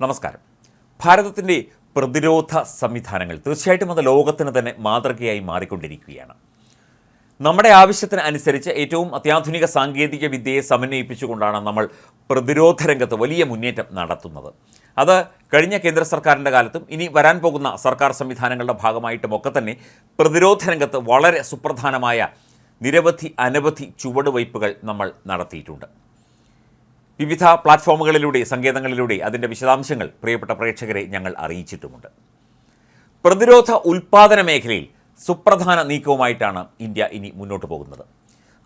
നമസ്കാരം. ഭാരതത്തിന്റെ പ്രതിരോധ സംവിധാനങ്ങൾ തീർച്ചയായിട്ടും അത് ലോകത്തിന് തന്നെ മാതൃകയായി മാറിക്കൊണ്ടിരിക്കുകയാണ്. നമ്മുടെ ആവശ്യത്തിന് അനുസരിച്ച് ഏറ്റവും അത്യാധുനിക സാങ്കേതിക വിദ്യയെ സമന്വയിപ്പിച്ചുകൊണ്ടാണ് നമ്മൾ പ്രതിരോധ രംഗത്ത് വലിയ മുന്നേറ്റം നടത്തുന്നത്. അത് കഴിഞ്ഞ കേന്ദ്ര സർക്കാരിന്റെ കാലത്തും ഇനി വരാൻ പോകുന്ന സർക്കാർ സംവിധാനങ്ങളുടെ ഭാഗമായിട്ടും ഒക്കെ തന്നെ പ്രതിരോധ രംഗത്ത് വളരെ സുപ്രധാനമായ നിരവധി അനവധി ചുവടുവയ്പ്പുകൾ നമ്മൾ നടത്തിയിട്ടുണ്ട്. വിവിധ പ്ലാറ്റ്ഫോമുകളിലൂടെ സങ്കേതങ്ങളിലൂടെ അതിന്റെ വിശദാംശങ്ങൾ പ്രിയപ്പെട്ട പ്രേക്ഷകരെ ഞങ്ങൾ അറിയിച്ചിട്ടുമുണ്ട്. പ്രതിരോധ ഉൽപാദന മേഖലയിൽ സുപ്രധാന നീക്കവുമായിട്ടാണ് ഇന്ത്യ ഇനി മുന്നോട്ട് പോകുന്നത്.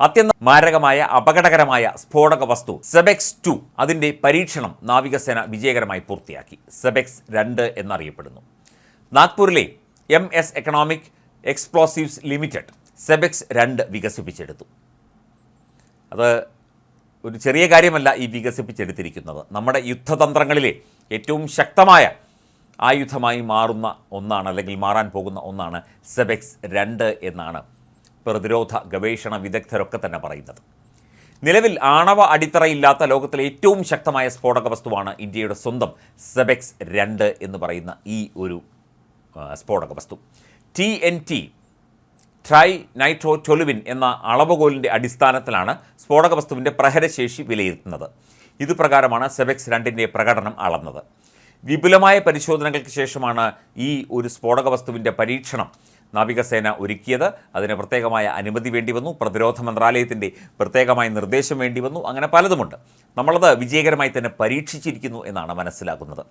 അത്യന്തം മാരകമായ അപകടകരമായ സ്ഫോടക വസ്തു സെബെക്സ് ടു അതിന്റെ പരീക്ഷണം നാവികസേന വിജയകരമായി പൂർത്തിയാക്കി. സെബെക്സ് രണ്ട് എന്നറിയപ്പെടുന്നു. നാഗ്പൂരിലെ M S economic explosives limited Sebex രണ്ട് വികസിപ്പിച്ചെടുത്തു. അത് ഒരു ചെറിയ കാര്യമല്ല ഈ വികസിപ്പിച്ചെടുത്തിരിക്കുന്നത്. നമ്മുടെ യുദ്ധതന്ത്രങ്ങളിലെ ഏറ്റവും ശക്തമായ ആയുധമായി മാറുന്ന ഒന്നാണ് അല്ലെങ്കിൽ മാറാൻ പോകുന്ന ഒന്നാണ് സെബെക്സ് രണ്ട് എന്നാണ് പ്രതിരോധ ഗവേഷണ വിദഗ്ധരൊക്കെ തന്നെ പറയുന്നത്. നിലവിൽ ആണവ അടിത്തറയില്ലാത്ത ലോകത്തിലെ ഏറ്റവും ശക്തമായ സ്ഫോടക വസ്തുവാണ് ഇന്ത്യയുടെ സ്വന്തം സെബെക്സ് രണ്ട് എന്ന് പറയുന്ന ഈ ഒരു സ്ഫോടക വസ്തു. T N T try nitro toluene എന്ന അളവുകോലിന്റെ അടിസ്ഥാനത്തിലാണ് സ്ഫോടക വസ്തുവിന്റെ പ്രഹരശേഷി വിലയിരുത്തുന്നത്. ഇതുപ്രകാരമാണ് സെബക്സ് രണ്ടിന്റെ പ്രകടനം അളന്നത്. വിപുലമായ പരിശോധനകൾക്ക് ശേഷമാണ് ഈ ഒരു സ്ഫോടക വസ്തുവിന്റെ പരീക്ഷണം നാവികസേന ഒരുക്കിയത്. അതിന് പ്രത്യേകമായ അനുമതി വേണ്ടി വന്നു. പ്രതിരോധ മന്ത്രാലയത്തിന്റെ പ്രത്യേകമായ നിർദ്ദേശം വേണ്ടി വന്നു. അങ്ങനെ പലതുമുണ്ട്. നമ്മളത് വിജയകരമായി തന്നെ പരീക്ഷിച്ചിരിക്കുന്നു എന്നാണ് മനസ്സിലാക്കുന്നത്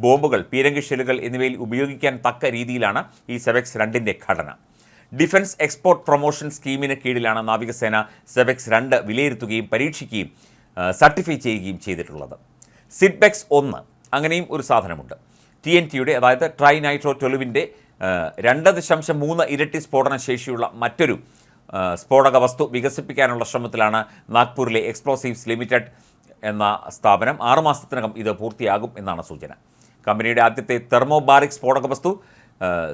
ബോംബുകൾ പീരങ്കി ഷെല്ലുകൾ എന്നിവയിൽ ഉപയോഗിക്കാൻ തക്ക രീതിയിലാണ് ഈ സെവെക്സ് രണ്ടിന്റെ ഘടന. ഡിഫൻസ് എക്സ്പോർട്ട് പ്രൊമോഷൻ സ്കീമിന് കീഴിലാണ് നാവികസേന സെബെക്സ് രണ്ട് വിലയിരുത്തുകയും പരീക്ഷിക്കുകയും സർട്ടിഫൈ ചെയ്യുകയും ചെയ്തിട്ടുള്ളത്. സിഡ്ബെക്സ് ഒന്ന് അങ്ങനെയും ഒരു സാധനമുണ്ട്. ടി എൻ ടിയുടെ അതായത് ട്രൈ നൈട്രോ ട്വലുവിന്റെ രണ്ട് ദശാംശം മൂന്ന് ഇരട്ടി സ്ഫോടന ശേഷിയുള്ള മറ്റൊരു സ്ഫോടക വസ്തു വികസിപ്പിക്കാനുള്ള ശ്രമത്തിലാണ് നാഗ്പൂരിലെ എക്സ്പ്ലോസീവ്സ് ലിമിറ്റഡ് എന്ന സ്ഥാപനം ആറുമാസത്തിനകം ഇത് പൂർത്തിയാകും എന്നാണ് സൂചന. കമ്പനിയുടെ ആദ്യത്തെ തെർമോബാറിക് സ്ഫോടക വസ്തു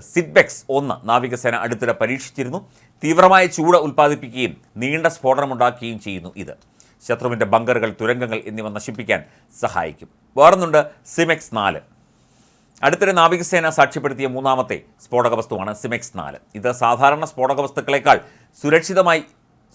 സിഡ്ബെക്സ് ഒന്ന് നാവികസേന അടുത്തിടെ പരീക്ഷിച്ചിരുന്നു. തീവ്രമായ ചൂട് ഉൽപ്പാദിപ്പിക്കുകയും നീണ്ട സ്ഫോടനമുണ്ടാക്കുകയും ചെയ്യുന്നു ഇത്. ശത്രുവിന്റെ ബങ്കറുകൾ തുരങ്കങ്ങൾ എന്നിവ നശിപ്പിക്കാൻ സഹായിക്കും. വേറൊന്നുണ്ട് സിമെക്സ് നാല്. അടുത്തിടെ നാവികസേന സാക്ഷ്യപ്പെടുത്തിയ മൂന്നാമത്തെ സ്ഫോടക വസ്തുവാണ് സിമെക്സ് നാല്. ഇത് സാധാരണ സ്ഫോടക വസ്തുക്കളെക്കാൾ സുരക്ഷിതമായി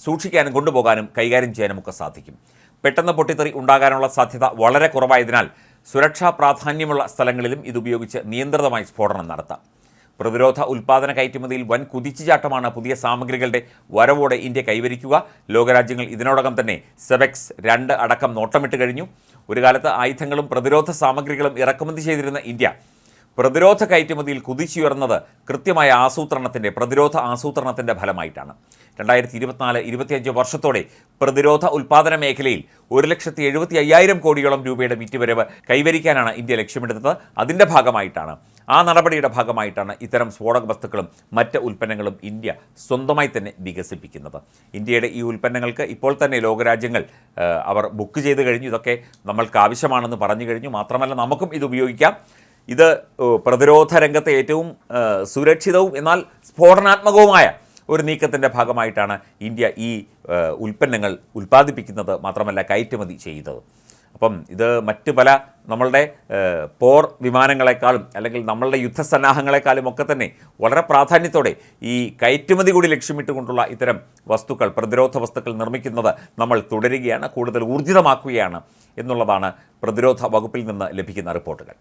സൂക്ഷിക്കാനും കൊണ്ടുപോകാനും കൈകാര്യം ചെയ്യാനും ഒക്കെ സാധിക്കും. പെട്ടെന്ന് പൊട്ടിത്തെറി ഉണ്ടാകാനുള്ള സാധ്യത വളരെ കുറവായതിനാൽ സുരക്ഷാ പ്രാധാന്യമുള്ള സ്ഥലങ്ങളിലും ഇതുപയോഗിച്ച് നിയന്ത്രിതമായി സ്ഫോടനം നടത്താം. പ്രതിരോധ ഉൽപ്പാദന കയറ്റുമതിയിൽ വൻ കുതിച്ചുചാട്ടമാണ് പുതിയ സാമഗ്രികളുടെ വരവോടെ ഇന്ത്യ കൈവരിക്കുക. ലോകരാജ്യങ്ങൾ ഇതിനോടകം തന്നെ സെബെക്സ് രണ്ട് അടക്കം നോട്ടമിട്ട് കഴിഞ്ഞു. ഒരു കാലത്ത് ആയുധങ്ങളും പ്രതിരോധ സാമഗ്രികളും ഇറക്കുമതി ചെയ്തിരുന്ന ഇന്ത്യ പ്രതിരോധ കയറ്റുമതിയിൽ കുതിച്ചുയർന്നത് കൃത്യമായ ആസൂത്രണത്തിന്റെ പ്രതിരോധ ആസൂത്രണത്തിന്റെ ഫലമായിട്ടാണ്. രണ്ടായിരത്തി ഇരുപത്തിനാല് ഇരുപത്തിയഞ്ച് വർഷത്തോടെ പ്രതിരോധ ഉൽപ്പാദന മേഖലയിൽ ഒരു ലക്ഷത്തി എഴുപത്തി അയ്യായിരം കോടിയോളം രൂപയുടെ വിറ്റുവരവ് കൈവരിക്കാനാണ് ഇന്ത്യ ലക്ഷ്യമിടുന്നത്. അതിന്റെ ഭാഗമായിട്ടാണ്. ആ നടപടിയുടെ ഭാഗമായിട്ടാണ് ഇത്തരം സ്ഫോടക വസ്തുക്കളും മറ്റ് ഉൽപ്പന്നങ്ങളും ഇന്ത്യ സ്വന്തമായി തന്നെ വികസിപ്പിക്കുന്നത്. ഇന്ത്യയുടെ ഈ ഉൽപ്പന്നങ്ങൾക്ക് ഇപ്പോൾ തന്നെ ലോകരാജ്യങ്ങൾ അവർ ബുക്ക് ചെയ്ത് കഴിഞ്ഞു. ഇതൊക്കെ നമ്മൾക്ക് ആവശ്യമാണെന്ന് പറഞ്ഞു കഴിഞ്ഞു. മാത്രമല്ല നമുക്കും ഇത് ഉപയോഗിക്കാം. ഇത് പ്രതിരോധ രംഗത്തെ ഏറ്റവും സുരക്ഷിതവും എന്നാൽ സ്ഫോടനാത്മകവുമായ ഒരു നീക്കത്തിന്റെ ഭാഗമായിട്ടാണ് ഇന്ത്യ ഈ ഉൽപ്പന്നങ്ങൾ ഉൽപ്പാദിപ്പിക്കുന്നത് മാത്രമല്ല കയറ്റുമതി ചെയ്യുന്നത് അപ്പം ഇത് മറ്റ് പല നമ്മളുടെ പോർ വിമാനങ്ങളെക്കാളും അല്ലെങ്കിൽ നമ്മളുടെ യുദ്ധസന്നാഹങ്ങളെക്കാളും ഒക്കെ തന്നെ വളരെ പ്രാധാന്യത്തോടെ ഈ കയറ്റുമതി കൂടി ലക്ഷ്യമിട്ടുകൊണ്ടുള്ള ഇത്തരം വസ്തുക്കൾ പ്രതിരോധ വസ്തുക്കൾ നിർമ്മിക്കുന്നത് നമ്മൾ തുടരുകയാണ് കൂടുതൽ ഊർജിതമാക്കുകയാണ് എന്നുള്ളതാണ് പ്രതിരോധ വകുപ്പിൽ നിന്ന് ലഭിക്കുന്ന റിപ്പോർട്ടുകൾ.